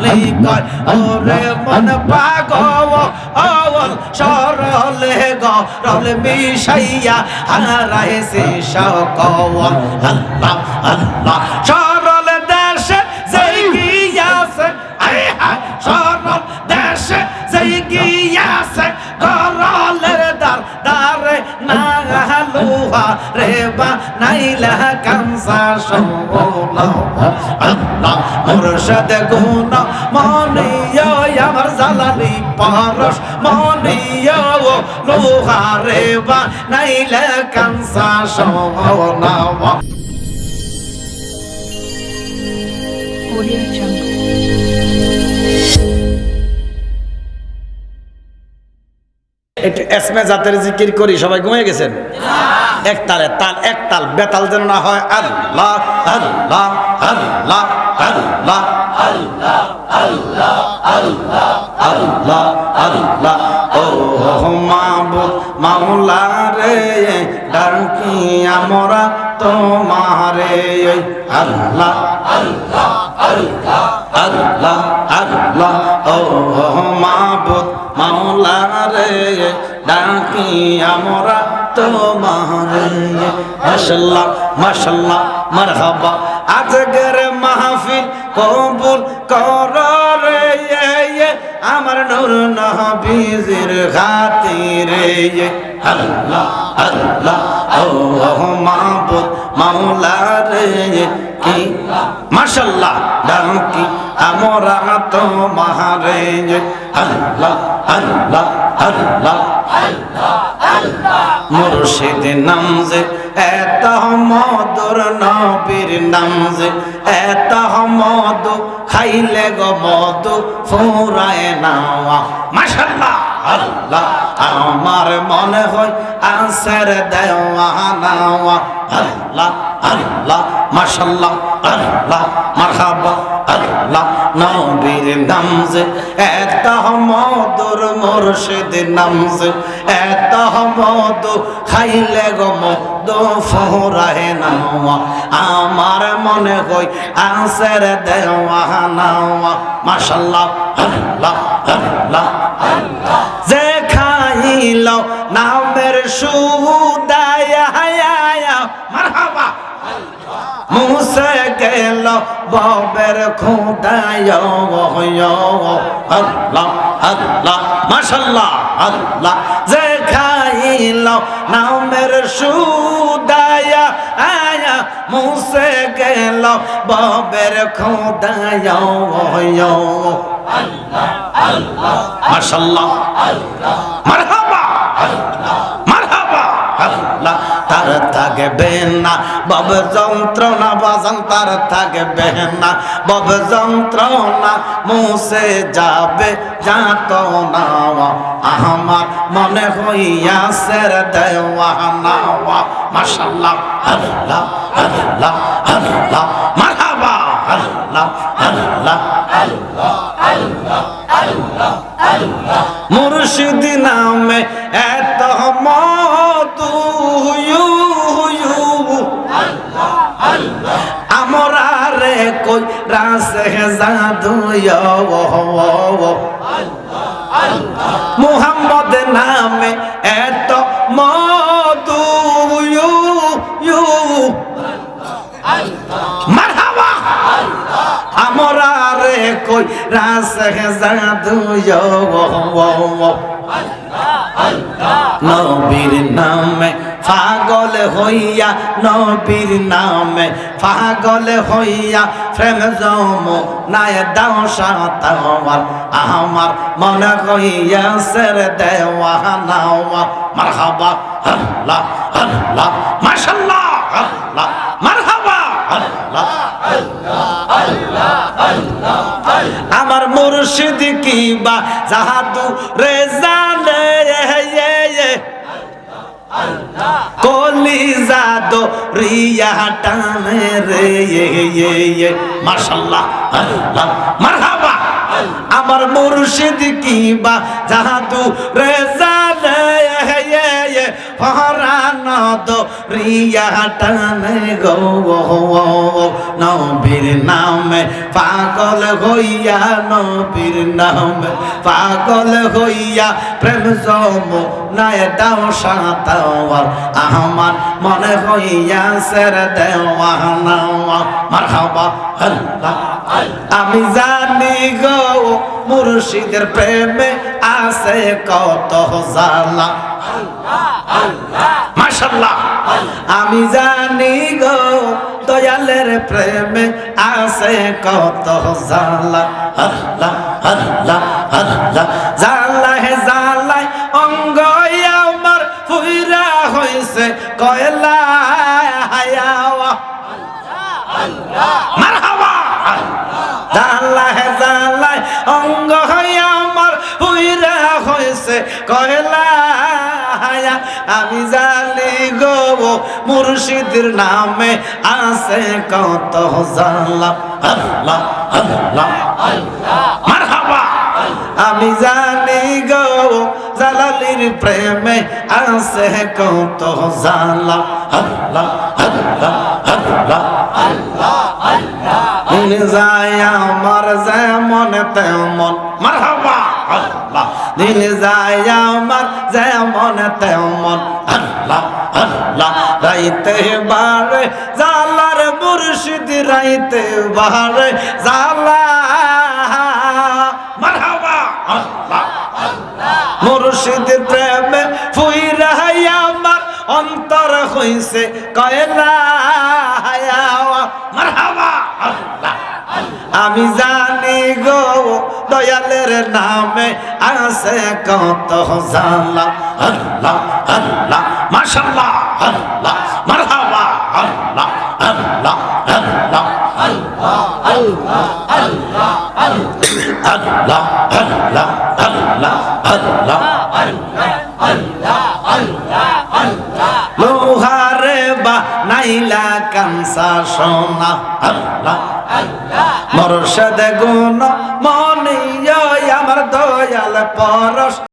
জালালি কয় ওরে মন পাগল অল সরলে গরল মিশাইয়া হারায় সে সকল আল্লাহ আল্লাহ সরল দেশে যেই গিয়াছে আয় হায় সরল দেশে যেই গিয়াছে গরলের দার দারে না লোহা রে বা নাইলা কামসা সোলা আল্লাহ জালালি পারস মনিয় লোহা রে বা নাইলা এসমে জাতের জিকির করি সবাই ঘুমিয়ে গেছেন এক তালে তাল এক তাল বেতাল যেন না হয় আল্লাহ আল্লাহ আল্লাহ আল্লাহ আল্লাহ আল্লাহ ও মাবুদ মাওলা রে ডাকি আমরা তোমারে? আল্লাহ আল্লাহ আল্লাহ ও মাবুদ মাওলা রে ডাকি আমরা তোমারে মাশাল্লাহ মাশাল্লাহ, মারহাবা। আজকের মাহফিল কবুল কর রে আমার নূর নবীজির খাতিরে আল্লাহ আল্লাহ ও মাহবুব মাওলা রে কি? মাশাল্লাহ, ডাকি আমরা তোমারে আল্লাহ আল্লাহ আল্লাহ। মুর্শিদ নাম যে এত মধুর নবীর নাম যে এত মধু খাইলে গো মধু ফুরায় নাওয়া। মাশাল্লাহ। আল্লাহ, আমার মনে হয় আনসার দেওয়া নাওয়া। আল্লাহ আল্লাহ আল্লাহ, মারহাবা। আল্লাহ, নবীর এত মুর্শিদ নাম যে এত মধু খাইলে ফোরায় নাওয়া। আমার মনে হয় আনসার দেওয়া নাওয়া। মাশাল্লাহ, আল্লাহ আল্লাহ যে খাইল নামের সুদায় মুসে গেল খুদায় আল্লাহ মাশাল্লাহ যে খাইল নামের সুদায়া আয়া মুসে গেল ববের আল্লাহ মাশাল্লাহ। আল্লাহ। মারহাবা আল্লাহ তার থাকবে না। বব যন্ত্রণা বাজান থাকবে না। বব যন্ত্রণা মুছে যাবে যাত না আমার মনে হইয়া সের দেওয়া নাওয়া মাশাল্লাহ, আল্লাহ আল্লাহ আল্লাহ, মারহাবা, আল্লাহ আল্লাহ আল্লাহ আল্লাহ আল্লাহ আল্লাহ। মুর্শিদ নামে মুহাম্মদ নামে এত মধু মারহাবা আমরা রে কই রাসে জাদু নবীর নামে পাগল হইয়া, নবীর নামে পাগল হইয়া প্রেম জম নাই দাও সাতাওয়ার আমার মনে হইয়া সের দেওয়া নাওয়া মারহাবা, আল্লাহ আল্লাহ আল্লাহ, মারহাবা, আল্লাহ আমার মুর্শিদ কি বা জাহাদু রে জানে দো জাদো রিয়া টানে রে মাশাল্লাহ, আল্লাহ, মারহাবা। আমার মুর্শিদ কি বা জাহাদু রে জানে পরানদ রিয়া টানে গো নবীর নামে পাগল হইয়া নবীর নামে পাগল হইয়া প্রেম জম নায় দাও সাতাওয়ার আমার মনে হইয়া সের দেওয়া নাওয়া মারহাবা আল্লাহ আমি জানি গো, মুর্শিদের প্রেমে আছে কত জালা মাশাল্লাহ। আমি জানি গো, দয়ালের প্রেমে আছে কত জালা আল্লাহ আল্লাহ আল্লাহ। জালায় জালায় অঙ্গ হইয়া আমার হুইরা হয়েছে। কয়লা আমি জানি গো মুর্শিদের নামে আছে কত জালা। আল্লাহ আল্লাহ মারহাবা। আমি জানি গো জালালির প্রেমে আছে কত জালা। আল্লাহ আল্লাহ আল্লাহ। দিন যায় আমার যেমন তেমন। মারহাবা! আল্লাহ। দিন যায় আমার যেমন তেমন। আল্লাহ আল্লাহ। রাইতে বারে জালার মুর্শিদ, রাইতে বারে জালা। মারহাবা! আল্লাহ। মুর্শিদ প্রেমে ফুইরা আমার অন্তর হইছে কয়লা। মারহাবা! আল্লাহ। আমি জানি গো দয়ালের নামে আছে কত জালা আল্লাহ আল্লাহ মাশাল্লাহ আল্লাহ মারহাবা আল্লাহ আল্লাহ আল্লাহ আল্লাহ আল্লাহ আল্লাহ আল্লাহ লোহারে বা নাইলা কামসা সোনা আল্লাহ মরশদ গুণ মনিয় আমার দয়াল পরশ।